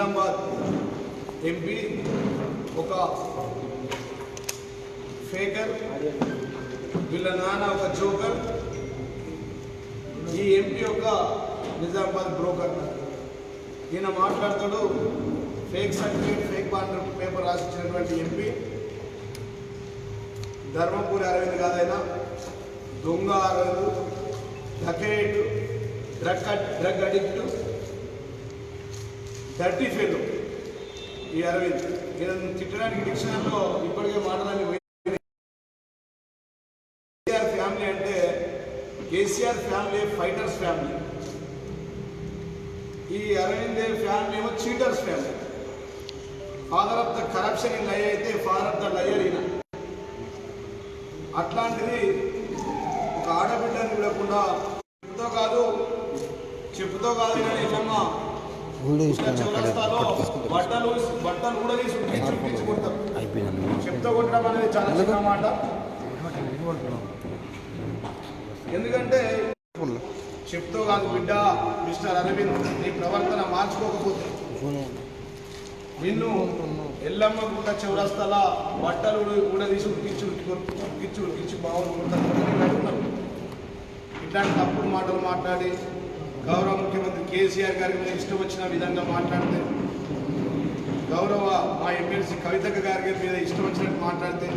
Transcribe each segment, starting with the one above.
Nizamabad MP ఒక ఫేకర్ వీళ్ళ నాన్న ఒక జోకర్ ఈ ఎంపీ ఒక నిజామాబాద్ బ్రోకర్ ఈయన మాట్లాడతాడు fake certificate fake bond paper రాసిచ్చినటువంటి MP. Dharmapuri Arvind కాదైనా దొంగ Arvind dacoit drug drug addict thirty fail ఈ అరవింద్. ఈయన తిట్టడానికి డిక్షనరీలో ఇప్పటికే మాట్లాడి కేసీఆర్ ఫ్యామిలీ అంటే కేసీఆర్ ఫ్యామిలీ ఫైటర్స్ ఫ్యామిలీ ఈ అరవింద్ ఫ్యామిలీ ఏమో cheaters family father of the corruption in లయ అయితే ఫాదర్ ఆఫ్ ద లయర్ ఈయన. అట్లాంటిది ఒక ఆడబిడ్డని విడకుండా చెప్పుతో కాదు చెప్పుతో కాదు కానీ ఎల్లమ్మ వీడియో ఇస్తాను అక్కడ. బట్టలు బట్టలు కూడా తీసి కొడతారు చెప్తో కొట్టడం అనేది చాలా చిన్న మాట. ఎందుకంటే చెప్తో కాదు బిడ్డ మిస్టర్ అరవింద్ నీ ప్రవర్తన మార్చుకోకపోతే నిన్ను ఎల్లమ్మ గుట్ట చౌరస్తాల బట్టలు ఉడి- ఉడదీసి ఉడికించి ఉడికి ఉడికించి ఉడికించి బాగుంటున్నారు ఇట్లాంటి తప్పుడు మాటలు మాట్లాడి గౌరవ ముఖ్యమంత్రి కేసీఆర్ గారి మీద ఇష్టం వచ్చిన విధంగా మాట్లాడితే గౌరవ మా ఎమ్మెల్సీ కవితక్క గారి మీద ఇష్టం వచ్చినట్టు మాట్లాడితే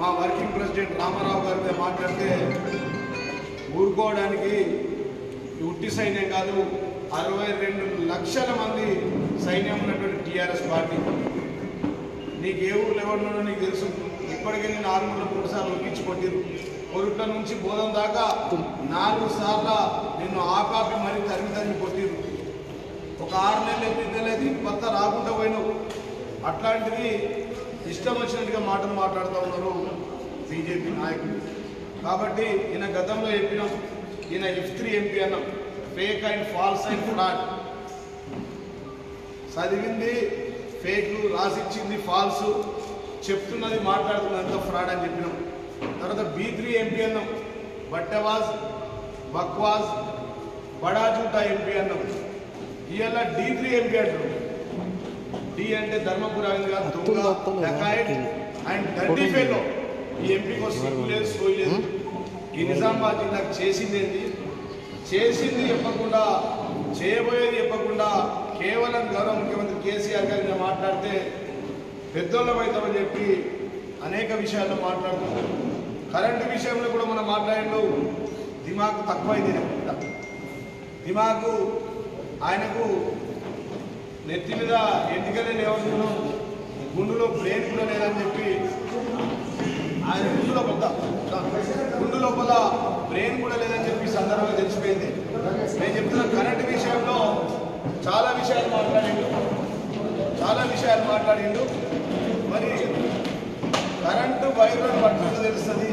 మా వర్కింగ్ ప్రెసిడెంట్ రామారావు గారి మీద మాట్లాడితే ఊరుకోవడానికి ఉట్టి సైన్యం కాదు అరవై రెండు లక్షల మంది సైన్యం ఉన్నటువంటి టీఆర్ఎస్ పార్టీ. నీకు ఏ ఊర్లో ఎవరినో నీకు తెలుసు. ఇప్పటికే నేను ఆరుమూల మూడు సార్లు ఒప్పించి కొట్టిరు కొరుట్ల నుంచి బోధం దాకా నాలుగు సార్ల నిన్ను ఆపాపి మరీ తరిమి తరిమి కొట్టిరు ఒక ఆరు నెలలు ఎనిమిది కొత్త రాకుండా పోయినావు. అట్లాంటిది ఇష్టం వచ్చినట్టుగా మాటలు మాట్లాడుతూ ఉన్నారు బీజేపీ నాయకులు. కాబట్టి ఈయన గతంలో చెప్పినాం ఈయన ఎఫ్ త్రీ ఎంపీ అన్నాం. Fake and false and fraud చదివింది ఫేక్ రాసిచ్చింది ఫాల్స్ చెప్తున్నది మాట్లాడుతున్నది అంతా ఫ్రాడ్ అని చెప్పినాం. తర్వాత బీ త్రీ ఎంపీ అన్నాం. బట్టవాజ్ బక్వాజ్ బడా జూటా ఎంపీ అన్నాం. ఇవాళ డి త్రీ ఎంపీ అంటారు. డి అంటే ధర్మపుర గారు దొంగ వస్తుంది, డకాయట్ వస్తుంది. అండ్ డర్టీ ఫెలో ఈ ఎంపీకి సిగ్గు లేదు సోయి లేదు ఈ నిజామాబాద్ జిల్లాకు చేసింది ఏంటి చేసింది చెప్పకుండా చేయబోయేది చెప్పకుండా కేవలం గౌరవ ముఖ్యమంత్రి కేసీఆర్ గారి మీద మాట్లాడితే పెద్దోళ్ళం అవుతామని చెప్పి అనేక విషయాల్లో మాట్లాడుతున్నారు. కరెంటు విషయంలో కూడా మనం మాట్లాడిండు దిమాకు తక్కువైంది అనుకుంటా దిమాకు ఆయనకు నెత్తి మీద ఎన్నికలే లేవనుకున్నాం. గుండులో బ్రెయిన్ కూడా లేదని చెప్పి ఆయన గుండు లోపల గుండు లోపల బ్రెయిన్ కూడా లేదని చెప్పి సందర్భంగా తెలిసిపోయింది. నేను చెప్తున్న కరెంట్ విషయంలో చాలా విషయాలు మాట్లాడిండు. చాలా విషయాలు మాట్లాడిండు. మరి కరెంటు వైర్లను పట్టుకు తెలుస్తుంది.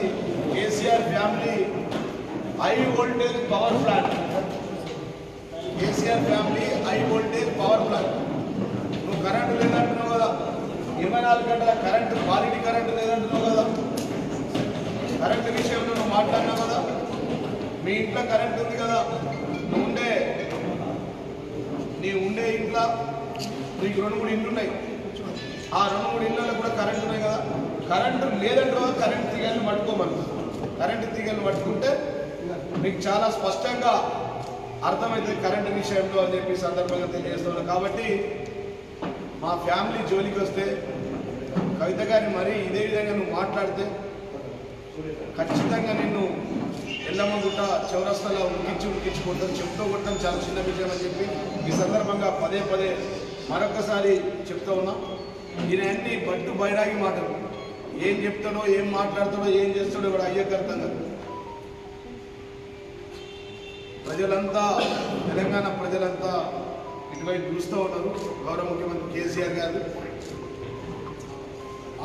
KCR family high voltage power plant. KCR family high voltage power plant. నువ్వు కరెంటు లేదంటున్నావు కదా. ఇరవై నాలుగు గంటల కరెంటు క్వాలిటీ కరెంటు లేదంటున్నావు కదా. కరెంటు విషయంలో నువ్వు మాట్లాడినావు కదా. మీ ఇంట్లో కరెంట్ ఉంది కదా. నువ్వు ఉండే నీ ఉండే ఇంట్లో నీకు రెండు మూడు ఇండ్లు ఉన్నాయి ఆ రెండు మూడు ఇళ్ళలో కూడా కరెంట్ ఉన్నాయి కదా. కరెంటు లేదంటే కరెంట్ తీగలను పట్టుకోమను. కరెంటు తీగలను పట్టుకుంటే మీకు చాలా స్పష్టంగా అర్థమవుతుంది కరెంటు విషయంలో అని చెప్పి సందర్భంగా తెలియజేస్తున్నాను. కాబట్టి మా ఫ్యామిలీ జోలికి వస్తే కవిత గారిని మరీ ఇదే విధంగా నువ్వు మాట్లాడితే ఖచ్చితంగా నిన్ను ఎల్లమ్మగుట్ట చౌరస్తలో ఉడికించి ఉడికించి చెప్తూ కొట్టడం చాలా చిన్న విషయం అని చెప్పి ఈ సందర్భంగా పదే పదే మరొకసారి చెప్తా ఉన్నాం. ఈయన అన్ని బట్టు బైరాగి మాటలు. ఏం చెప్తాడో ఏం మాట్లాడతాడో ఏం చేస్తాడో కూడా అయ్యే అర్థం కాదు. ప్రజలంతా తెలంగాణ ప్రజలంతా ఇటువైపు చూస్తూ ఉన్నారు. గౌరవ ముఖ్యమంత్రి కేసీఆర్ గారు.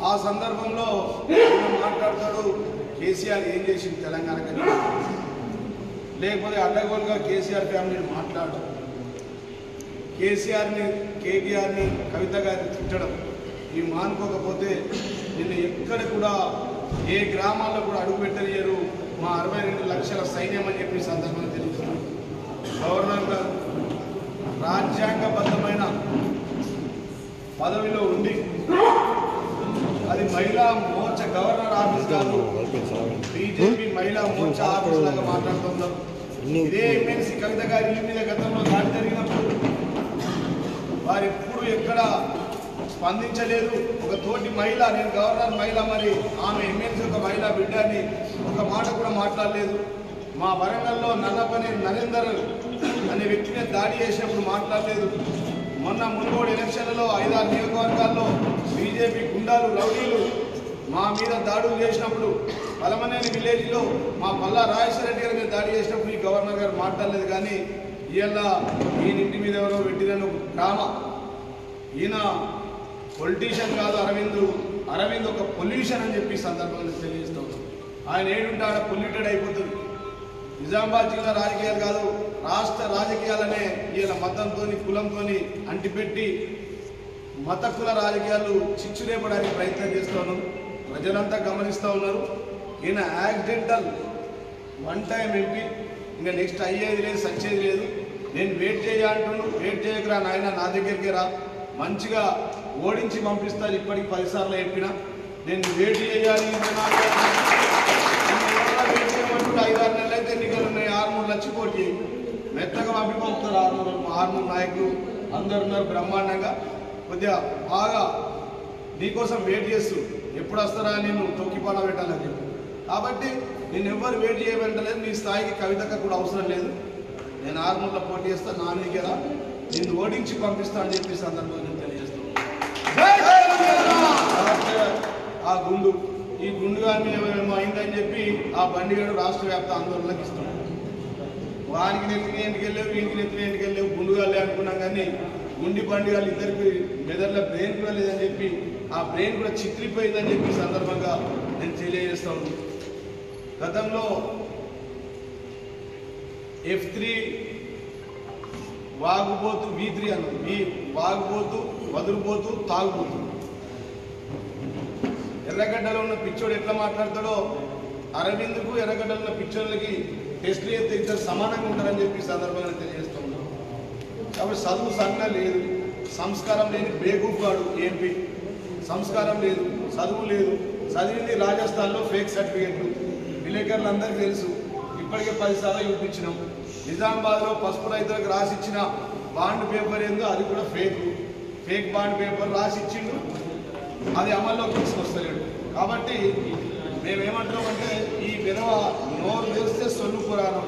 ఆ సందర్భంలో మాట్లాడతాడు? కేసీఆర్ ఏం చేసింది తెలంగాణకి లేకపోతే అడ్డగోలుగా కేసీఆర్ ఫ్యామిలీని మాట్లాడు. కేసీఆర్ని కేటీఆర్ని కవిత గారిని తిట్టడం. ఇవి మానుకోకపోతే నిన్ను ఎక్కడ కూడా ఏ గ్రామాల్లో కూడా అడుగుపెట్టలేరు మా అరవై రెండు లక్షల సైన్యం అని చెప్పి సందర్భంగా తెలుస్తున్నాం గవర్నర్ గారు రాజ్యాంగబద్ధమైన పదవిలో ఉండి అది మహిళా మోర్చా గవర్నర్ ఆఫీస్ కాదు. బీజేపీ మహిళా మోర్చా ఆఫీస్ లాగా మాట్లాడుతున్నాం ఇదే ఎమ్మెల్సీ కవిత గారి మీద గతంలో దాడి జరిగినప్పుడు వారు ఎప్పుడు ఎక్కడ స్పందించలేదు. ఒక తోటి మహిళ నేను గవర్నర్ మహిళ మరి ఆమె ఎమ్మెల్సీ ఒక మహిళ బిడ్డని ఒక మాట కూడా మాట్లాడలేదు. మా వరంగల్లో నల్లపని నరేందర్ అనే వ్యక్తిని దాడి చేసినప్పుడు మాట్లాడలేదు. మొన్న మునుగోడు ఎలక్షన్లలో ఐదారు నియోజకవర్గాల్లో బీజేపీ గుండాలు రౌడీలు మా మీద దాడులు చేసినప్పుడు పలమనేని విలేజ్లో మా పల్లా రాజేశ్వర రెడ్డి గారి మీద దాడి చేసినప్పుడు ఈ గవర్నర్ గారు మాట్లాడలేదు. కానీ ఇవాళ ఈయన ఇంటి మీద ఎవరో పెట్టినను ఒక డ్రామా ఈయన పొలిటీషియన్ కాదు అరవింద్. అరవింద్ ఒక పొల్యూషన్ అని చెప్పి సందర్భంగా తెలియజేస్తూ ఆయన ఏడుంటే ఆడ పొల్యూటెడ్ అయిపోతుంది. నిజామాబాద్ జిల్లా రాజకీయాలు కాదు రాష్ట్ర రాజకీయాలనే ఈయన మతంతో కులంతో అంటిపెట్టి మత కుల రాజకీయాలు చిచ్చురేపడానికి ప్రయత్నం చేస్తూ ఉన్నారు ప్రజలంతా గమనిస్తూ ఉన్నారు. ఈయన యాక్సిడెంటల్ వన్ టైం ఎంపీ. ఇంకా నెక్స్ట్ అయ్యేది లేదు సచ్చేది లేదు. నేను వెయిట్ చేయ అంటున్నాను వెయిట్ చేయకరా నాయన నా దగ్గరికి రా. మంచిగా ఓడించి పంపిస్తారు ఇప్పటికి పదిసార్లు చెప్పిన. నేను వెయిట్ చేయాలి ఐదారు నెలలు అయితే ఎన్నికలు ఉన్నాయి ఆరు మూడు లక్షలు పోటీ. మెత్తగా పంపి పంపుతారు ఆరు ఆరు నాయకులు అందరు ఉన్నారు బ్రహ్మాండంగా. కొద్దిగా బాగా నీకోసం వెయిట్ చేస్తూ ఎప్పుడు వస్తారా నేను తొక్కిపాడ పెట్టాలని చెప్పి కాబట్టి నేను ఎవ్వరు వెయిట్ చేయబెట్టలేదు నీ స్థాయికి కవితకు కూడా అవసరం లేదు. నేను ఆరుమూల పోటీ చేస్తా నా కదా. నిన్ను ఓడించి పంపిస్తా అని చెప్పి సందర్భంగా ఆ గుండు. ఈ గుండు కానీ ఏమేమో అయిందని చెప్పి ఆ బండిగాడు రాష్ట్ర వ్యాప్త ఆందోళనకి ఇస్తున్నాడు. వానికి నెత్తిన ఎందుకు వెళ్ళావు? వీనికి నెత్తిన ఎందుకు వెళ్ళావు? గుండుగాలే అనుకున్నాం కానీ గుండి బండిగాలు ఇద్దరికి మెదడులో బ్రెయిన్ కూడా లేదని చెప్పి ఆ బ్రెయిన్ కూడా చిత్రిపోయిందని చెప్పి సందర్భంగా నేను తెలియజేస్తా గతంలో ఎఫ్ త్రీ వాగుబోతు వి త్రీ అన్నది. వాగుబోతు వదులుపోతూ తాగుబోతు. ఎర్రగడ్డలో ఉన్న పిచ్చోడు ఎట్లా మాట్లాడతాడో అరవింద్కు ఎర్రగడ్డలో ఉన్న పిచ్చోళ్ళకి టెస్ట్ చేస్తే ఇద్దరు సమానంగా ఉంటారని చెప్పి సందర్భంగా తెలియజేస్తున్నాం. కాబట్టి చదువు సంజ్ఞ లేదు సంస్కారం లేని బేగూఫ్ వాడు ఏంపీ సంస్కారం లేదు చదువు లేదు. చదివింది రాజస్థాన్లో ఫేక్ సర్టిఫికెట్లు. విలేకరులు అందరికీ తెలుసు ఇప్పటికే పదిసార్లు చూపించినాం. నిజామాబాద్లో పసుపు రైతులకు రాసిచ్చిన బాండ్ పేపర్ ఏందో అది కూడా ఫేక్. ఫేక్ బాండ్ పేపర్ రాసిచ్చిండు అది అమల్లోకి తీసుకొస్తలేడు. కాబట్టి మేమేమంటున్నామంటే ఈ వినవ నోరు వేస్తే సొల్లు పురాణం.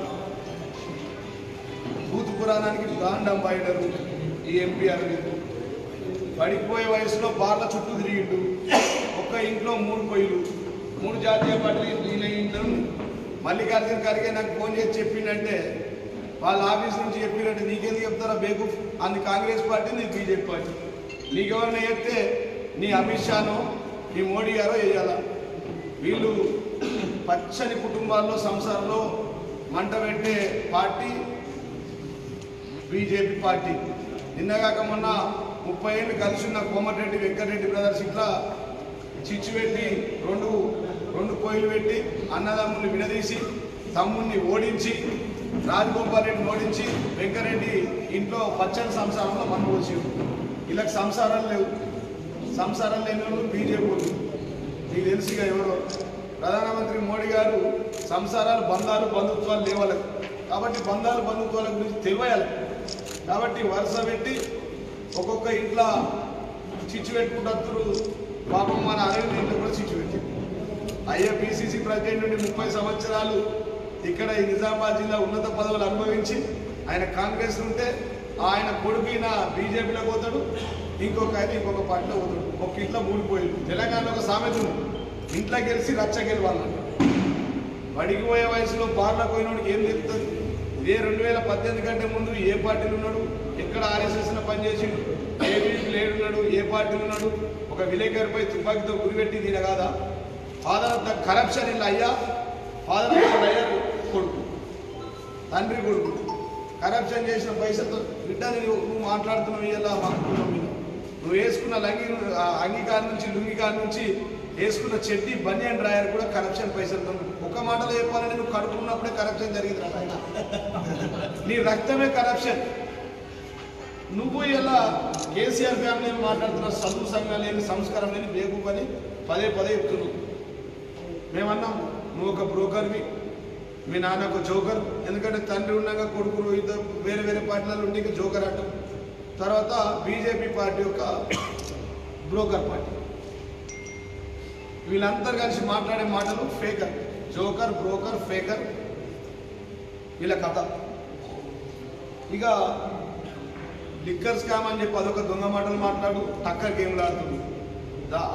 బూత్ పురాణానికి గాండ్ అంబాయిడరు ఈ ఎంపీ అరవింద్. పడిపోయే వయసులో బార్ల చుట్టూ తిరిగిండు. ఒక్క ఇంట్లో మూడు పొయ్యిలు. మూడు జాతీయ పార్టీలు ఈయన ఇంట్లో. మల్లికార్జున ఖర్గే నాకు ఫోన్ చేసి చెప్పిండంటే వాళ్ళ ఆఫీస్ నుంచి చెప్పినట్టు నీకెందుకు చెప్తారా బేకు? అంది కాంగ్రెస్ పార్టీ నీ బీజేపీ పార్టీ. నీకెవరైనా చెప్తే నీ అమిత్ షాను ఈ మోడీ గారో వేయాలా వీళ్ళు పచ్చని కుటుంబాల్లో సంసారంలో మంట పెట్టే పార్టీ బీజేపీ పార్టీ. నిన్నగాక మొన్న ముప్పై ఏళ్ళు కలిసి ఉన్న కోమటిరెడ్డి వెంకటరెడ్డి బ్రదర్స్ ఇట్లా చిచ్చు పెట్టి రెండు రెండు కోయిలు పెట్టి అన్నదమ్ముని విడదీసి తమ్ముడిని ఓడించి రాజగోపాల్ రెడ్డిని ఓడించి వెంకరెడ్డి ఇంట్లో పచ్చని సంసారంలో మనం వచ్చి వీళ్ళకి సంసారాలు లేవు. సంసారం లేని వాళ్ళు బీజేపీ నీకు తెలుసుగా ఎవరో. ప్రధానమంత్రి మోడీ గారు సంసారాలు బంధాలు బంధుత్వాలు లేవలేదు. కాబట్టి బంధాలు బంధుత్వాల గురించి తెలియాలి. కాబట్టి వరుస పెట్టి ఒక్కొక్క ఇంట్లో చిచ్చు పెట్టుకుంటారు పాపం మన అరవింద్ ఇంట్లో కూడా చిచ్చు అయ్యే పిసిసి ప్రెసిడెంట్ నుండి ముప్పై సంవత్సరాలు ఇక్కడ ఈ నిజామాబాద్ జిల్లా ఉన్నత పదవులు అనుభవించి ఆయన కాంగ్రెస్ ఉంటే ఆయన కొడుకు ఈయన బీజేపీలో పోతాడు. ఇంకొక అయితే ఇంకొక పార్టీలో వదులు ఒక ఇంట్లో మూడిపోయాడు తెలంగాణలో ఒక సామెత ఉంది. ఇంట్లో గెలిచి రచ్చ గెలవాలంట బడికి పోయే వయసులో బార్లో పోయినోడికి ఏం తెలుస్తుంది? ఇదే రెండు వేల పద్దెనిమిది కంటే ముందు ఏ పార్టీలు ఉన్నాడు? ఎక్కడ ఆర్ఎస్ఎస్లో పనిచేసిండు? ఏ వీధిలో ఏడున్నాడు ఏ పార్టీలు ఉన్నాడు? ఒక విలేకరిపై తుపాకీతో గురిపెట్టి దీని కాదా? ఫాదర్ ఆఫ్ ద కరప్షన్ ఇలా అయ్యా ఫాదర్ ఆఫ్ ద లయర్ కొడుకు. తండ్రి కొడుకు. కరప్షన్ చేసిన పైసలతో బిడ్డ నువ్వు మాట్లాడుతున్నావు ఇలా మాట్లాడుతున్నావు నువ్వు వేసుకున్న లంగి ఆ అంగీకారం నుంచి లుంగికారం నుంచి వేసుకున్న చెడ్డి బనియన్ డ్రాయర్ కూడా కరప్షన్ పైసలతో ఒక మాటలో చెప్పాలంటే నువ్వు కడుపుకున్నప్పుడే కరప్షన్ జరిగింది రా నీ రక్తమే కరప్షన్ నువ్వు ఇలా కేసీఆర్ ఫ్యామిలీ మాట్లాడుతున్న చదువు సంఘం లేని సంస్కారం లేని బేగూపు అని పదే పదే చెప్తున్నావు. మేమన్నాం నువ్వు ఒక బ్రోకర్వి మీ నాన్న ఒక జోకర్ ఎందుకంటే తండ్రి ఉండగా కొడుకులు ఇద్దరు వేరే వేరే పార్టీలలో ఉండి జోకర్ అంటాం. తర్వాత బీజేపీ పార్టీ యొక్క బ్రోకర్ పార్టీ. వీళ్ళందరూ కలిసి మాట్లాడే మాటలు ఫేకర్. Joker broker ఫేకర్. వీళ్ళ కథ. ఇక లిక్కర్ స్కామ్ అని చెప్పి అదొక దొంగ మాటలు మాట్లాడు టక్కర్ గేమ్లు ఆడుతుంది.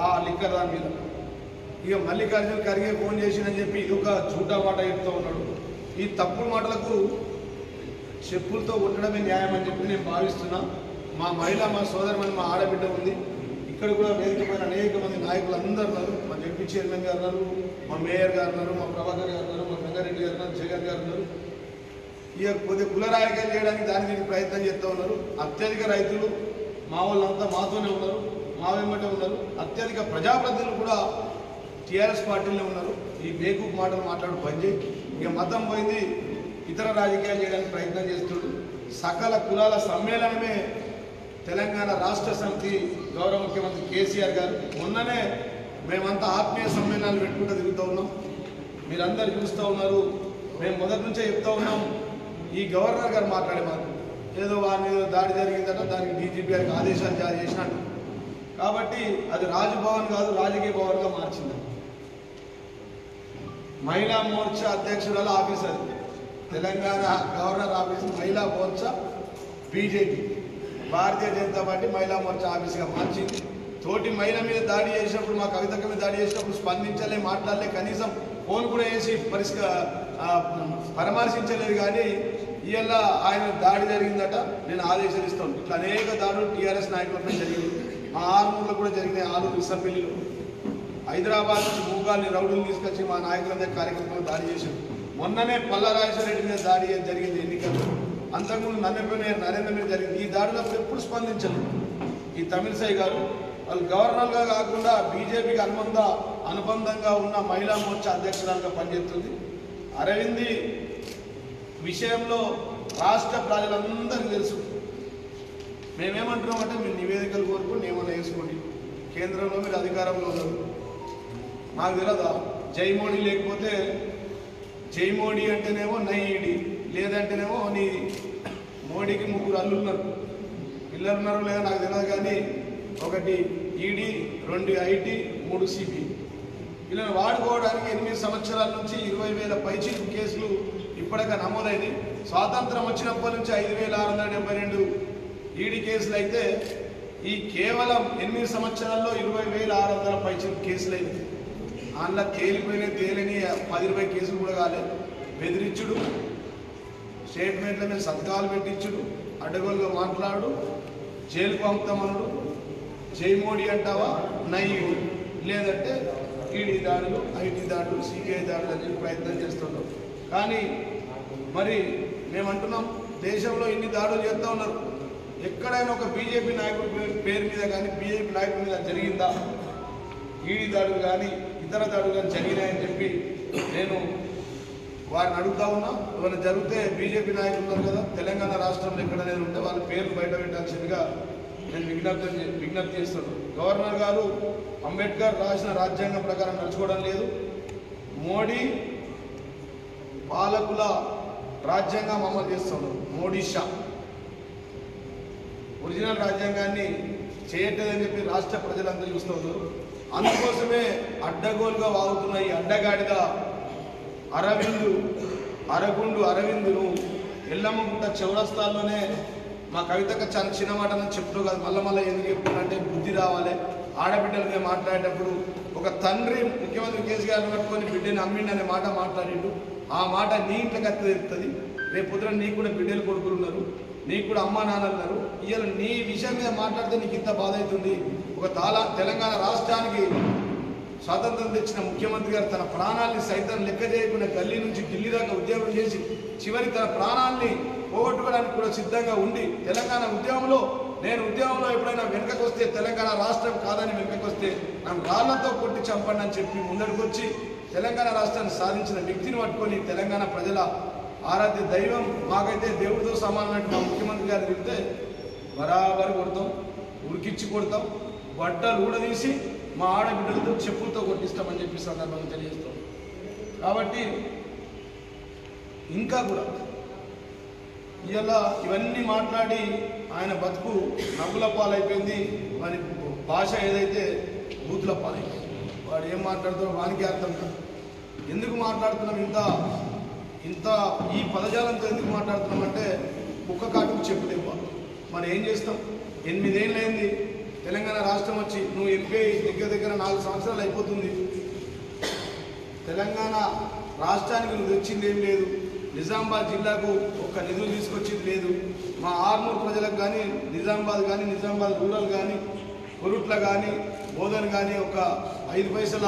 ఆ లిక్కర్ దాని మీద. ఇక మల్లికార్జున ఖర్గే ఫోన్ చేసిందని చెప్పి ఇది ఒక జూటా మాట చెప్తూ ఉన్నాడు. ఈ తప్పుడు మాటలకు చెప్పులతో ఉండడమే న్యాయం అని చెప్పి నేను భావిస్తున్నా. మా మహిళ మా సోదరమని మా ఆడబిడ్డ ఉంది. ఇక్కడ కూడా వేదికపైన అనేక మంది నాయకులు అందరు మా జడ్పీ చైర్మన్ గారు ఉన్నారు మా మేయర్ గారు ఉన్నారు మా ప్రభాకర్ గారు ఉన్నారు మా గంగారెడ్డి గారు ఉన్నారు జగన్ గారు ఉన్నారు. ఇక కొద్దిగా కుల రాజకీయాలు చేయడానికి దాని దీనికి ప్రయత్నం చేస్తూ ఉన్నారు. అత్యధిక రైతులు మా వాళ్ళంతా మాతోనే ఉన్నారు మా వెంబటే ఉన్నారు. అత్యధిక ప్రజాప్రతినిధులు కూడా టీఆర్ఎస్ పార్టీలో ఉన్నారు. ఈ బేకూప్ మాటలు మాట్లాడు బంద్ ఇక మతం పోయింది ఇతర రాజకీయాలు చేయడానికి ప్రయత్నం చేస్తున్నాడు. సకల కులాల సమ్మేళనమే తెలంగాణ రాష్ట్ర సమితి గౌరవ ముఖ్యమంత్రి కేసీఆర్ గారు మొన్ననే మేమంతా ఆత్మీయ సమ్మేళనాలు పెట్టుకుంటూ తిరుగుతూ ఉన్నాం. మీరందరూ చూస్తూ ఉన్నారు. మేము మొదటి నుంచే చెప్తా ఉన్నాం. ఈ గవర్నర్ గారు మాట్లాడే మాకు. ఏదో వారి మీద దాడి జరిగిందట దానికి డీజీపీ గారికి ఆదేశాలు జారీ చేసినట్టు. కాబట్టి అది రాజభవన్ కాదు రాజకీయ భవన్గా మార్చింది. మహిళా మోర్చా అధ్యక్షురాల ఆఫీస్ అది. Telangana governor office Mahila Morcha BJP. Bharatiya Janata party Mahila Morcha ఆఫీస్గా మార్చింది. తోటి మహిళ మీద దాడి చేసినప్పుడు మా కవితక మీద దాడి చేసినప్పుడు స్పందించలే మాట్లాడలే కనీసం ఫోన్ కూడా వేసి పరిష్క పరామర్శించలేదు కానీ ఇవాళ ఆయన దాడి జరిగిందట నేను ఆదేశాలు ఇస్తాను. ఇట్లా అనేక దాడులు టీఆర్ఎస్ నాయకులపై జరిగింది. మా ఆరుమూరులో కూడా జరిగినాయి ఆరు విసంపల్లిలో హైదరాబాద్ నుంచి భూగాల్ని రౌడీలు తీసుకొచ్చి మా నాయకుల మీద కార్యక్రమంలో దాడి చేశారు. మొన్ననే పల్లారాజేశ్వర రెడ్డి మీద దాడి జరిగింది ఎన్నికల్లో. అంతకుముందు నన్నపై నరేంద్ర మీద జరిగింది ఈ దాడిలో ఎప్పుడు స్పందించలేదు. ఈ తమిళసై గారు వాళ్ళు గవర్నర్గా కాకుండా బీజేపీకి అనుబంధ అనుబంధంగా ఉన్న మహిళా మోర్చా అధ్యక్షురాలుగా పనిచేస్తుంది. అరవింది విషయంలో రాష్ట్ర ప్రజలందరికీ తెలుసు. మేమేమంటున్నామంటే మీరు నివేదికలు కోరుకు నియమనం వేసుకోండి. కేంద్రంలో మీరు అధికారంలో ఉన్నారు. మాకు తెలియదా జై మోడీ లేకపోతే జై మోడీ అంటేనేమో నైఈడీ లేదంటేనేమో నీ మోడీకి ముగ్గురు అల్లున్నారు ఉన్నారు పిల్లలు లేదా నాకు తెలియదు కానీ ఒకటి ఈడీ రెండు ఐటీ మూడు సిబి. వీళ్ళని వాడుకోవడానికి ఎనిమిది సంవత్సరాల నుంచి ఇరవై వేల పైచిలు కేసులు ఇప్పటికే నమోదైనవి స్వాతంత్రం వచ్చినప్పటి నుంచి ఐదు వేల ఆరు వందల డెబ్బై రెండు ఈడీ కేసులు అయితే ఈ కేవలం ఎనిమిది సంవత్సరాల్లో ఇరవై వేల ఆరు వందల పైచిలు కేసులు అయింది అందులో తేలిపోయిన తేలిని పది ఇరవై కేసులు కూడా కాలేదు. బెదిరించుడు స్టేట్మెంట్ల మీద సంతకాలు పెట్టించుడు అడ్డగోలుగా మాట్లాడు జైలుకు పంపుతామనుడు జై మోడీ అంటావా? నయ్యు. లేదంటే ఈడీ దాడులు ఐటీ దాడులు సిబిఐ దాడులు అని ప్రయత్నం చేస్తున్నాం కానీ మరి మేమంటున్నాం దేశంలో ఇన్ని దాడులు చేస్తూ ఉన్నారు. ఎక్కడైనా ఒక బీజేపీ నాయకుడి పేరు మీద కానీ బీజేపీ నాయకుడి మీద జరిగిందా? ఈడీ దాడులు కానీ ఇతర దాడులు కానీ జరిగినాయని చెప్పి నేను వారిని అడుగుతా ఉన్నాం ఏమైనా జరిగితే బీజేపీ నాయకులు ఉన్నారు కదా తెలంగాణ రాష్ట్రంలో ఎక్కడైనా ఉంటే వాళ్ళ పేర్లు బయట పెట్టాల్సిందిగా నేను విజ్ఞప్తి విజ్ఞప్తి చేస్తాను. గవర్నర్ గారు అంబేద్కర్ రాసిన రాజ్యాంగం ప్రకారం నడుచుకోవడం లేదు. మోడీ పాలకుల రాజ్యాంగం అమలు చేస్తున్నారు మోడీ షా. ఒరిజినల్ రాజ్యాంగాన్ని చేయట్లేదని చెప్పి రాష్ట్ర ప్రజలందరూ చూస్తున్నారు అందుకోసమే అడ్డగోలుగా వాగుతున్న ఈ అడ్డగాడిద అరవిందు అరగుండు అరవిందును ఎల్లమ్మగుంట చౌరస్తాల్లోనే మా కవితకు చాలా చిన్న మాట అని చెప్తూ కాదు మళ్ళీ మళ్ళీ ఎందుకు చెప్తున్నా బుద్ధి రావాలి. ఆడబిడ్డల మాట్లాడేటప్పుడు ఒక తండ్రి ముఖ్యమంత్రి కేసీఆర్ పట్టుకొని బిడ్డని అమ్మిండి అనే మాట మాట్లాడిండు. ఆ మాట నీ ఇంట్లోకి అత్త తెలుస్తుంది రేపు పొద్దున నీకు కూడా బిడ్డలు కొడుకులు ఉన్నారు. నీకు కూడా అమ్మా నాన్నలు ఉన్నారు. ఇవాళ నీ విషయం మీద మాట్లాడితే నీకు ఇంత బాధ అవుతుంది. ఒక తాలా తెలంగాణ రాష్ట్రానికి స్వాతంత్రం తెచ్చిన ముఖ్యమంత్రి గారు తన ప్రాణాల్ని సైతం లెక్క చేయకుండా గల్లీ నుంచి ఢిల్లీ దాకా ఉద్యమం చేసి చివరి తన ప్రాణాల్ని పోగొట్టుకోవడానికి కూడా సిద్ధంగా ఉండి తెలంగాణ ఉద్యమంలో నేను ఉద్యమంలో ఎప్పుడైనా వెనుకకు వస్తే తెలంగాణ రాష్ట్రం కాదని వెనుకకు వస్తే నన్ను రాళ్ళతో కొట్టి చంపండి అని చెప్పి ముందడికి వచ్చి తెలంగాణ రాష్ట్రాన్ని సాధించిన వ్యక్తిని పట్టుకొని తెలంగాణ ప్రజల ఆరాధ్య దైవం మాకైతే దేవుడితో సమానమైనట్టు మా ముఖ్యమంత్రి గారు చెప్తే బరాబరి కొడతాం ఉరికిచ్చి కొడతాం బట్టలు కూడా తీసి మా ఆడబిడ్డలతో చెప్పులతో కొట్టిస్తామని చెప్పి సందర్భంగా తెలియజేస్తాం. కాబట్టి ఇంకా కూడా ఇలా ఇవన్నీ మాట్లాడి ఆయన బతుకు నవ్వుల పాలైపోయింది. వారి భాష ఏదైతే బూతుల పాలైపోయింది. వాడు ఏం మాట్లాడుతున్నా వానికి అర్థం కాదు. ఎందుకు మాట్లాడుతున్నాం ఇంత ఇంత ఈ పదజాలంతో ఎందుకు మాట్లాడుతున్నాం అంటే కుక్క కాటుకు చెప్పులేవు మరి ఏం చేస్తాం? ఎనిమిదేళ్ళైంది తెలంగాణ రాష్ట్రం వచ్చి నువ్వు ఎంపీ దగ్గర దగ్గర నాలుగు సంవత్సరాలు అయిపోతుంది. తెలంగాణ రాష్ట్రానికి నువ్వు తెచ్చింది ఏం లేదు. నిజామాబాద్ జిల్లాకు ఒక నిధులు తీసుకొచ్చింది లేదు. మా ఆర్మూర్ ప్రజలకు కానీ నిజామాబాద్ కానీ నిజామాబాద్ రూరల్ కానీ కొరుట్ల కానీ బోధన్ కానీ ఒక ఐదు పైసల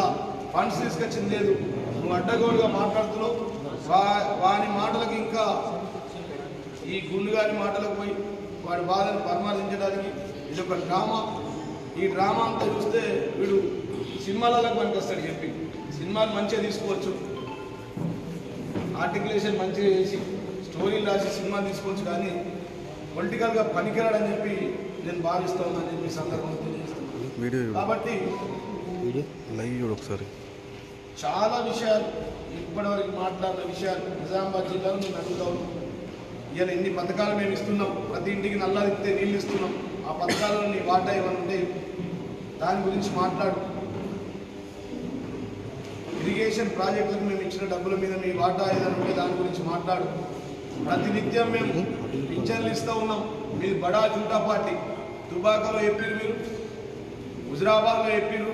ఫండ్స్ తీసుకొచ్చింది లేదు. నువ్వు అడ్డగోలుగా మాట్లాడుతున్నావు. వాని మాటలకు ఇంకా ఈ గుండు గారి మాటలకు పోయి వాడి బాధను పరామర్శించడానికి ఇది ఒక డ్రామా. ఈ డ్రామా అంతా చూస్తే వీడు సినిమాలకు పనికొస్తాడు చెప్పి. సినిమాలు మంచిగా తీసుకోవచ్చు. ఆర్టికులేషన్ మంచిగా చేసి స్టోరీలు రాసి సినిమా తీసుకోవచ్చు కానీ పొలిటికల్గా పనికిరాడని చెప్పి నేను భావిస్తా ఉన్నానని చెప్పి చూడు. కాబట్టి వీడియో లైవ్ చూడు ఒకసారి. చాలా విషయాలు ఇప్పటివరకు మాట్లాడిన విషయాలు నిజామాబాద్ జిల్లాలో నేను అడుగుతా. ఉన్నాను ఇవాళ ఎన్ని పథకాలు మేము ఇస్తున్నాం. ప్రతి ఇంటికి నల్లా తిప్పితే నీళ్ళు ఇస్తున్నాం. ఆ పథకాలలో నీ వాటా ఏమైనా ఉంటే దాని గురించి మాట్లాడు. ఇరిగేషన్ ప్రాజెక్టులకు మేము ఇచ్చిన డబ్బుల మీద మీ వాటా ఏదైనా ఉంటే దాని గురించి మాట్లాడు. ప్రతినిత్యం మేము పింఛన్లు ఇస్తూ ఉన్నాం. మీరు బడా జూటా పార్టీ. దుబాకలో చెప్పారు మీరు. హుజరాబాద్లో చెప్పారు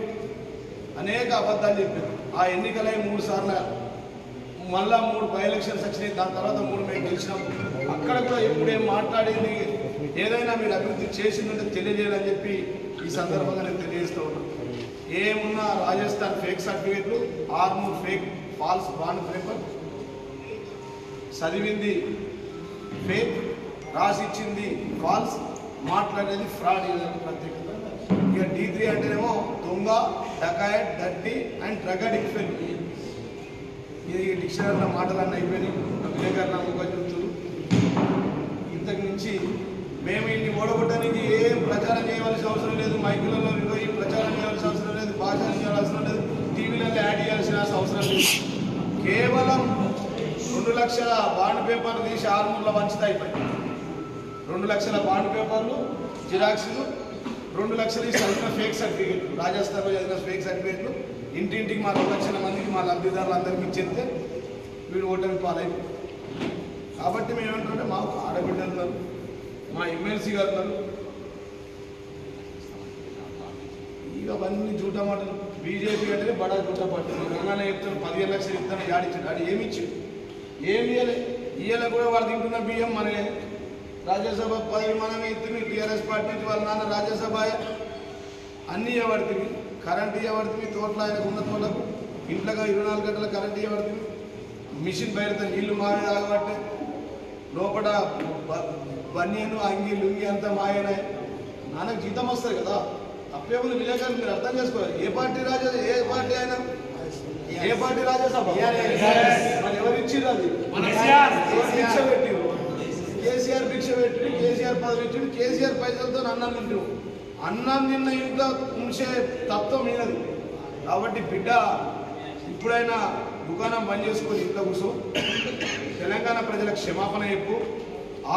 అనేక అబద్ధాలు చెప్పారు ఆ ఎన్నికలై మూడు సార్లు మళ్ళా మూడు బై ఎలక్షన్స్ వచ్చినాయి. దాని తర్వాత మూడు మేము గెలిచినాం. అక్కడ కూడా ఎప్పుడేం మాట్లాడేది మాట్లాడింది ఏదైనా మీరు అభివృద్ధి చేసిందంటే తెలియజేయాలని చెప్పి ఈ సందర్భంగా నేను తెలియజేస్తూ ఉన్నాను. ఏమున్నా రాజస్థాన్ ఫేక్ సర్టిఫికేట్లు Armoor fake false bond paper చదివింది ఫేక్ రాసిచ్చింది ఫాల్స్ మాట్లాడేది ఫ్రాడ్ ప్రత్యేకత ఇక డీ త్రీ అంటేనేమో దొంగ డకాయట్ డట్టి అండ్ డ్రగ్ అడిక్ట్ ఇది డిక్షనరీలో మాటలన్నీ అయిపోయినాయి. విలేకరణ ఒక చెప్తున్నారు ఇంతకు మించి మేము ఇన్ని ఓడగొట్టడానికి ఏం ప్రచారం చేయవలసిన అవసరం లేదు. మైకులలో పోయి ప్రచారం చేయాల్సిన అవసరం లేదు. భాషలు చేయాల్సిన లేదు. టీవీలలో యాడ్ చేయాల్సిన అవసరం లేదు. కేవలం రెండు లక్షల బాండ్ పేపర్లు తీసి ఆరుమూర్ల వంచితే అయిపోయింది. రెండు లక్షల బాండ్ పేపర్లు జిరాక్స్లు రెండు లక్షలు చదివిన ఫేక్ సర్టిఫికెట్లు రాజస్థాన్లో చదివిన ఫేక్ సర్టిఫికెట్లు ఇంటింటికి మా రెండు లక్షల మందికి మా లబ్ధిదారులందరికీ ఇచ్చేస్తే వీడు ఓటమి పాలైపోయింది కాబట్టి మేము ఏమంటుంటే మాకు ఆడబిడ్డలు మా ఎమ్మెల్సీ గారు ఉన్నారు. ఇక అవన్నీ జూటా మాటలు. బీజేపీ అంటే బడా జూటా పార్టీ. చెప్తాను పదిహేను లక్షలు ఇస్తాను యాడిచ్చాడు ఆడు ఏమి ఇచ్చాడు? ఏమి ఇయ్యలే. ఇయ్యలే కూడా వాళ్ళు తింటున్న బియ్యం మనమే. రాజ్యసభ పదవి మనమే ఇస్తుంది టీఆర్ఎస్ పార్టీ నుంచి వాళ్ళ నాన్న రాజ్యసభ అన్నీ ఇవ్వబడుతుంది కరెంట్ ఇవ్వబడుతుంది తోటలో ఆయనకు ఉన్న తోటకు. ఇంట్లోగా ఇరవై నాలుగు గంటల కరెంట్ ఇవ్వబడుతుంది మిషన్ బయట నీళ్ళు మారే తాగబట్టే. లోపల బనియను అంగి లుంగి అంతా మాయనే. నాన్నకు జీతం వస్తుంది కదా. తప్పేముంది విలేకరులు మీరు అర్థం చేసుకోవాలి. ఏ పార్టీ రాజా ఏ పార్టీ అయినా? ఏ పార్టీ రాజ్యసభ మరి ఎవరు ఇచ్చిర్రు అది? భిక్ష పెట్టిర్రు? కేసీఆర్ భిక్ష పెట్టి కేసీఆర్ పదవి ఇచ్చిండు కేసీఆర్ పైసలతో అన్నం తింటారు అన్నం తిన్న ఇంట్లో ఉంచే తత్వం మీనది కాబట్టి బిడ్డ ఇప్పుడైనా దుకాణం బంద్ చేసుకొని ఇంట్లో కూర్చో. తెలంగాణ ప్రజలకు క్షమాపణ చెప్పు.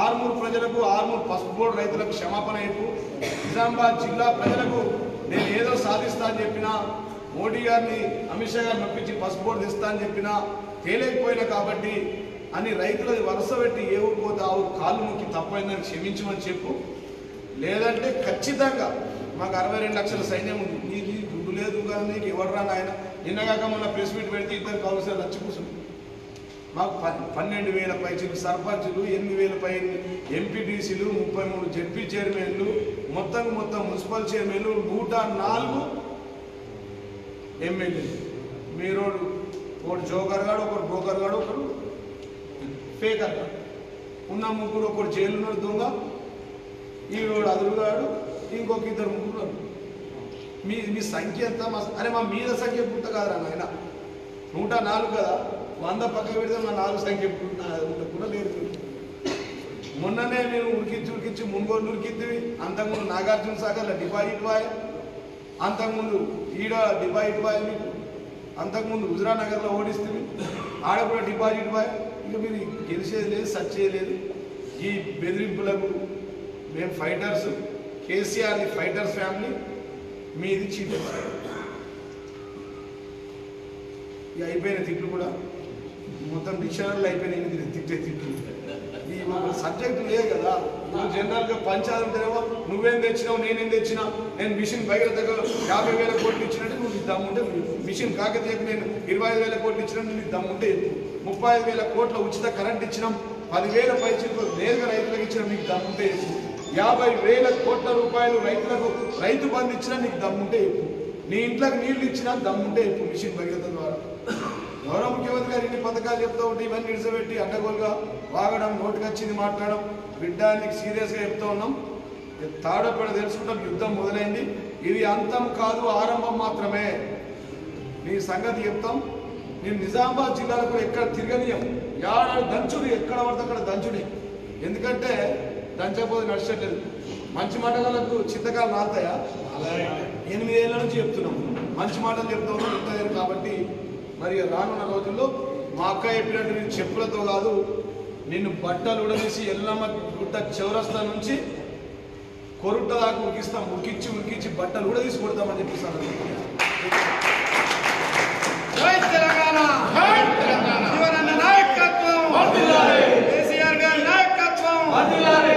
ఆర్మూర్ ప్రజలకు ఆర్మూర్ పసుపు బోర్డు రైతులకు క్షమాపణ చెప్పు నిజామాబాద్ జిల్లా ప్రజలకు నేను ఏదో సాధిస్తా అని చెప్పినా మోడీ గారిని అమిత్ షా గారిని ఒప్పించి పసుపు బోర్డు తెస్తా అని చెప్పినా తేలేకపోయినా కాబట్టి అని రైతులది వరుస పెట్టి ఏ ఊరు పోతే ఆ ఊరు కాళ్ళు ముక్కి తప్పైందని క్షమించమని చెప్పు. లేదంటే ఖచ్చితంగా మాకు అరవై రెండు లక్షల సైన్యం ఉంది. నీకు దుడ్డు గుడ్డు లేదు కానీ నీకు ఎవడరా నాయన? నిన్నగాక మొన్న ప్రెస్ మీట్ పెడితే ఇద్దరు కౌన్సిలర్ వచ్చి కూర్చుంది మాకు పన్నెండు వేల పైచీలు సర్పంచులు ఎనిమిది వేల పై ఎంపీటీసీలు ముప్పై మూడు జడ్పీ చైర్మన్లు మొత్తం మొత్తం మున్సిపల్ చైర్మన్లు నూట నాలుగు ఎమ్మెల్యేలు. మీరు ఒకడు జోకర్ గాడు ఒకడు బ్రోకర్ గాడు ఒకడు ఫేకర్ గాడు. ఉన్న ముగ్గురు ఒకడు జైలున్నాడు దొంగ ఈరోడు అదురుగాడు ఇంకొక ఇద్దరు ముగ్గురు మీ మీ సంఖ్య ఎంత మా అరే మా మీద సంఖ్య పుట్ట కాదురా నాయన. నూట నాలుగు కదా? వంద పక్క పెడితే మా నాలుగు సంఖ్య కూడా లేదు. మొన్ననే మేము ఉరికించి ఉరికించి మున్గోలు ఉరికిద్దివి అంతకుముందు నాగార్జున సాగర్లో డిపాజిట్ బాయ్ అంతకుముందు ఈడ డిపాజిట్ బాయ్ మీకు. అంతకుముందు హుజరానగర్లో ఓడిస్తుంది ఆడ కూడా డిపాజిట్ బాయ్ ఇక మీరు గెలిచేది లేదు సచ్చేది లేదు. ఈ బెదిరింపులకు మేము ఫైటర్స్. కేసీఆర్ది ఫైటర్స్ ఫ్యామిలీ. మీది చీఫ్ ఇక అయిపోయిన తిట్లు కూడా. మొత్తం డిక్షనరీలు అయిపోయినాయి తిట్టే తిట్లు ఈ ఒక సబ్జెక్ట్ లేదు కదా. నువ్వు జనరల్గా పంచాలంటేనేమో నువ్వేం తెచ్చినావు నేనేం తెచ్చినా. నేను మిషన్ భగీరథకు యాభై వేల కోట్లు ఇచ్చినట్టు నువ్వు నీకు దమ్ముంటే మిషన్ కాకతీయకు నేను ఇరవై ఐదు వేల కోట్లు ఇచ్చినట్టు నీకు దమ్ముంటే ముప్పై ఐదు వేల కోట్ల ఉచిత కరెంట్ ఇచ్చినాం. పదివేల పైసలు నేరుగా రైతులకు ఇచ్చిన నీకు దమ్ముంటే చెప్పు. యాభై వేల కోట్ల రూపాయలు రైతులకు రైతు బంధు ఇచ్చినా నీకు దమ్ముంటే నీ ఇంట్లోకి నీళ్ళు ఇచ్చినా దమ్ముంటే మిషన్ భగీరథ ద్వారా. గౌరవ ముఖ్యమంత్రి గారు ఇన్ని పథకాలు చెప్తూ ఉంటే ఇవన్నీ విడిచిపెట్టి అడ్డగోలుగా వాగడం నోటికి వచ్చింది మాట్లాడడం బిడ్డ నీకు సీరియస్గా చెప్తా ఉన్నాం. తాడపడ తెలుసుకుంటాం యుద్ధం మొదలైంది. ఇది అంతం కాదు ఆరంభం మాత్రమే. నీ సంగతి చెప్తాం. నేను నిజామాబాద్ జిల్లాలో కూడా ఎక్కడ తిరగనీయం. యాడ దంచుడు ఎక్కడ పడితే అక్కడ దంచుడి. ఎందుకంటే దంచకపోతే నడిచట్లేదు. మంచి మాటలకు చింతకాలు నాతాయా ఎనిమిదేళ్ళ నుంచి చెప్తున్నాం. మంచి మాటలు చెప్తా ఉన్నాం కాబట్టి మరి రానున్న రోజుల్లో మా అక్క చెప్పినట్టు నేను చెప్పులతో కాదు నిన్ను బట్టలు ఉడదీసి ఎల్లమ్మ గుట్ట చౌరస్తా నుంచి కొరుట్ట దాకా ఉరికిస్తాం ఉరికిచ్చి ఉరికిచ్చి బట్టలు కూడా తీసి కొడతామని చెప్పిస్తాను జై తెలంగాణ శివనన్న నాయకత్వం వర్ధిల్లాలి కేసీఆర్ గారి నాయకత్వం వర్ధిల్లాలి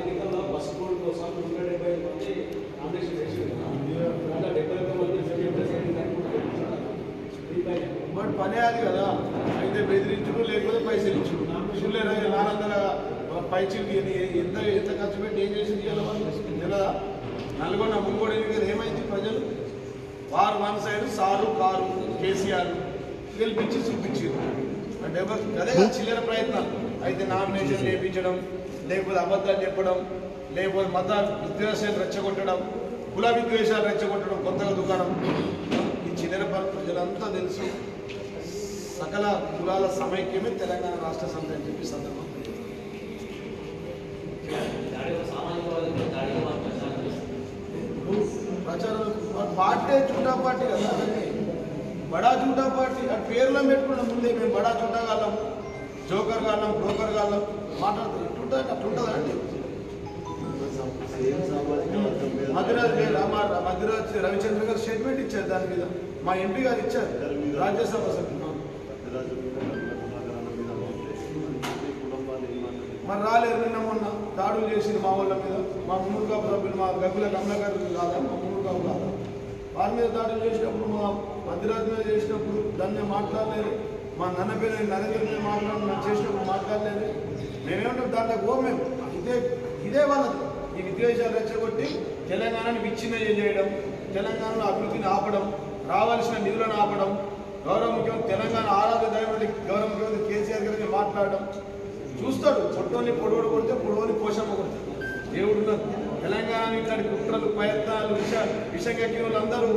ఎన్నికల్లో బస్ కోడ్ కోసం నూట డెబ్బై ఐదు మంది నామినేషన్ వేసింది దాంట్లో డెబ్బై ఒక్క మంది సెకండ్ ప్రెసిడెంట్ బట్ పనే అది కదా అయితే బెదిరించుడు లేకపోతే పైసలు ఇచ్చుడు చూడలేదా నాలుగొందల పైచీలు ఎంత ఎంత ఖర్చు పెట్టి ఏం చేసింది తెలియదా నల్గొండ మున్గోడ ఎన్నికలు ఏమైంది ప్రజలు? వారు one side sir car KCR గెలిపించి చూపించారు. అంటే అదే చిల్లర ప్రయత్నాలు. అయితే నామినేషన్ చేయించడం లేకపోతే అబద్ధాలు చెప్పడం లేకపోతే మత విద్వేషాలు రెచ్చగొట్టడం కుల విద్వేషాలు రెచ్చగొట్టడం కొత్తగా దుకాణం. ఈ చిల్లర ప్రజలంతా తెలుసు సకల కులాల సమైక్యమే తెలంగాణ రాష్ట్ర సమితి అని చెప్పి సందర్భం దాడిలో సామాజిక వర్గంలో దాడిలో వాళ్ళు ప్రచారం చేస్తారు ప్రచారం వాడు పార్టీ జూటా పార్టీ కదా. బడా జూటా పార్టీ. ఆ పేర్లో పెట్టుకున్న ముందే మేము బడా జూటా కాలం జోకర్ కాలం బ్రోకర్ కాలం మాట్లాడుతుంది ఎట్లుంటుంది అట్లుంటుందా అండి మధురాజ్ గారు మా మధురాజ్ రవిచంద్ర గారు స్టేట్మెంట్ ఇచ్చారు దాని మీద. మా ఎంపీ గారు ఇచ్చారు రాజ్యసభ సభ్యులు. మరి రాలేదు నిన్న మొన్న. దాడులు చేసింది మా వాళ్ళ మీద. మా మున్నూరు కాపు సభ్యులు మా గబ్బుల కమలాకర్ కాదా మా మున్నూరు కాపు కాదా వారి మీద దాడులు చేసినప్పుడు మా మధ్యరాజు మీద చేసినప్పుడు దాన్ని మాట్లాడలేదు. మా నన్న పేరు నరేంద్ర మీద మాట్లాడి చేసినప్పుడు మాట్లాడలేదు. మేమేమంటాం దాంట్లో గో మేము ఇదే ఇదే వాళ్ళది. ఈ విద్వేషాలు రెచ్చగొట్టి తెలంగాణని విచ్ఛిన్న చేయడం తెలంగాణలో అభివృద్ధిని ఆపడం రావాల్సిన నిధులను ఆపడం గౌరవ ముఖ్యమంత్రి తెలంగాణ ఆరాధ్య దైవండి గౌరవ ముఖ్యమంత్రి కేసీఆర్ గారిని మాట్లాడడం. చూస్తాడు పొట్టోని పొడవడు కొడితే పొడవని పోషమ్మ కొడితే. దేవుడు తెలంగాణ ఇట్లాంటి కుట్రలు ప్రయత్నాలు విష విషంగక్కిన అందరూ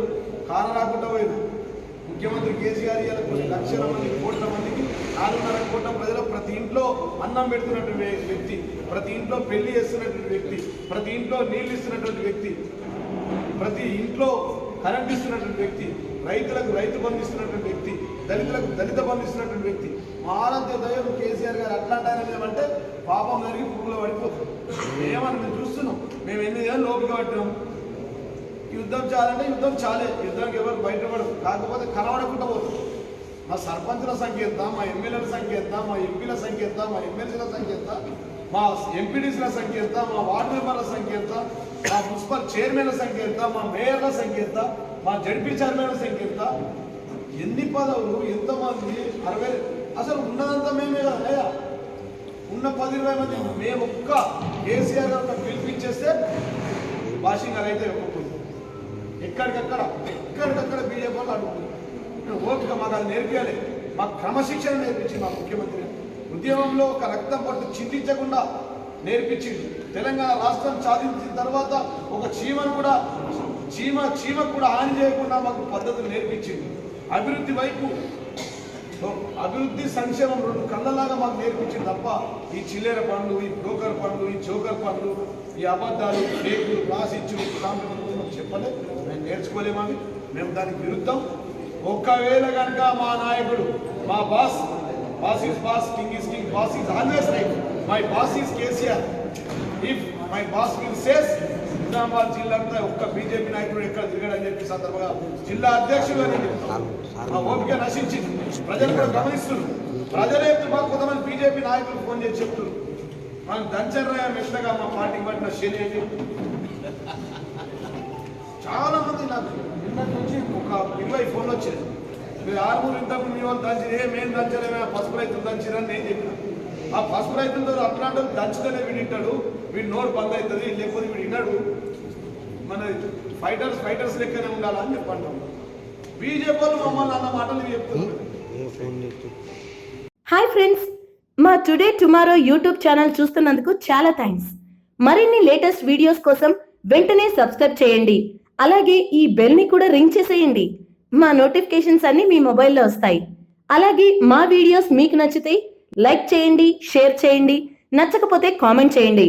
కాన రాకుండా పోయారు ముఖ్యమంత్రి కేసీఆర్ గారు కొన్ని లక్షల మంది కోట్ల మందికి నాలుగున్నర కోట్ల ప్రజలు ప్రతి ఇంట్లో అన్నం పెడుతున్నటువంటి వ్యక్తి ప్రతి ఇంట్లో పెళ్ళి చేస్తున్నటువంటి వ్యక్తి ప్రతి ఇంట్లో నీళ్ళు ఇస్తున్నటువంటి వ్యక్తి ప్రతి ఇంట్లో కరెంట్ ఇస్తున్నటువంటి వ్యక్తి రైతులకు రైతు బంధిస్తున్నటువంటి వ్యక్తి దళితులకు దళిత బంధిస్తున్నటువంటి వ్యక్తి. మా ఆరాధ్య దైవం కేసీఆర్ గారు అట్లాంటి ఆయన ఏమంటే పాపం జరిగి పురుగులో పడిపోతుంది. ఏమని మేము చూస్తున్నాం. మేము ఎన్ని ఏళ్ళు లోపలికి పట్టినాం? యుద్ధం చాలంటే యుద్ధం చాలే యుద్ధానికి ఎవరు బయటపడరు. కాకపోతే కనబడకుండా పోతుంది మా సర్పంచుల సంఖ్య ఎంత? మా ఎమ్మెల్యేల సంఖ్య ఎంత? మా ఎంపీల సంఖ్య ఎంత? మా ఎమ్మెల్సీల సంఖ్య ఎంత? మా ఎంపీడీసీల సంఖ్య ఎంత? మా వార్డు మెంబర్ల సంఖ్య ఎంత? మా మున్సిపల్ చైర్మన్ల సంఖ్య ఎంత? మా మేయర్ల సంఖ్య ఎంత? మా జడ్పీ చైర్మన్ల సంఖ్య ఎంత? ఎన్ని పదవులు? ఎంతమంది? అరవై అసలు ఉన్నదంతా మేమే కదా అయ్యా. ఉన్న పది ఇరవై మంది మేము ఒక్క కేసీఆర్ గారు పిలిపించేస్తే వాషింగ్ అలా అయితే ఒప్పుకుంది ఎక్కడికక్కడ ఎక్కడికక్కడ బీజేపీ వాళ్ళు అడుగుతుంది నేను ఓపిక మాకు అది నేర్పించాలి మాకు క్రమశిక్షణ నేర్పించింది మా ముఖ్యమంత్రి. ఉద్యమంలో ఒక రక్తం పట్టు చింతించకుండా నేర్పించింది. తెలంగాణ రాష్ట్రం సాధించిన తర్వాత ఒక చీమను కూడా చీమ చీమకు కూడా హాని చేయకుండా మాకు పద్ధతులు నేర్పించింది. అభివృద్ధి వైపు సో అభివృద్ధి సంక్షేమం రెండు కళ్ళలాగా మాకు నేర్పించింది తప్ప ఈ చిల్లర పనులు ఈ బ్రోకర్ పనులు ఈ జోకర్ పనులు ఈ అబద్ధాలు ఫేకులు రాసిచ్చు ఇచ్చులు కాంపిటేషన్ చెప్పలేదు. మేము నేర్చుకోలేమని మేము దానికి విరుద్ధం. ఒక్కవేళ కనుక మా నాయకుడు మా boss boss is boss king is king boss is always like my boss is KCR if my boss will says Nizamabad జిల్లా అంతా ఒక్క బీజేపీ నాయకుడు ఎక్కడ తిరగడని చెప్పి సందర్భంగా జిల్లా అధ్యక్షుడు అని ఓపిక నశించింది. ప్రజలు కూడా గమనిస్తున్నారు. ప్రజలే మాకు కొంతమంది బీజేపీ నాయకులు ఫోన్ చేసి చెప్తున్నారు. మనం దంచర్రాయ మెట్లగా మా పార్టీ పట్టిన శని అని. చాలా మంది నాకు నిన్నటి నుంచి ఒక ఇరవై ఫోన్లు వచ్చాయి. మీరు ఆరుగురు ఇంతకు మీ వాళ్ళు దంచి ఏ మేము దంచలేమే పసుపు రైతులు దంచిరని నేను చెప్పిన. ఆ పసుపు రైతులతో అట్లాంటి దంచితేనే వీడు వింటాడు వీడు నోరు బంద్ అవుతుంది లేకపోతే వీడు విన్నాడు మన ఫైటర్స్ ఫైటర్స్ లెక్కనే ఉండాలని చెప్పంటాం. బీజేపీ వాళ్ళు మమ్మల్ని అన్న మాటలు చెప్తున్నారు. హాయ్ ఫ్రెండ్స్ మా టుడే టుమారో యూట్యూబ్ ఛానల్ చూస్తున్నందుకు చాలా థ్యాంక్స్. మరిన్ని లేటెస్ట్ వీడియోస్ కోసం వెంటనే సబ్స్క్రైబ్ చేయండి. అలాగే ఈ బెల్ని కూడా రింగ్ చేసేయండి. మా నోటిఫికేషన్స్ అన్నీ మీ మొబైల్లో వస్తాయి. అలాగే మా వీడియోస్ మీకు నచ్చితే లైక్ చేయండి షేర్ చేయండి. నచ్చకపోతే కామెంట్ చేయండి.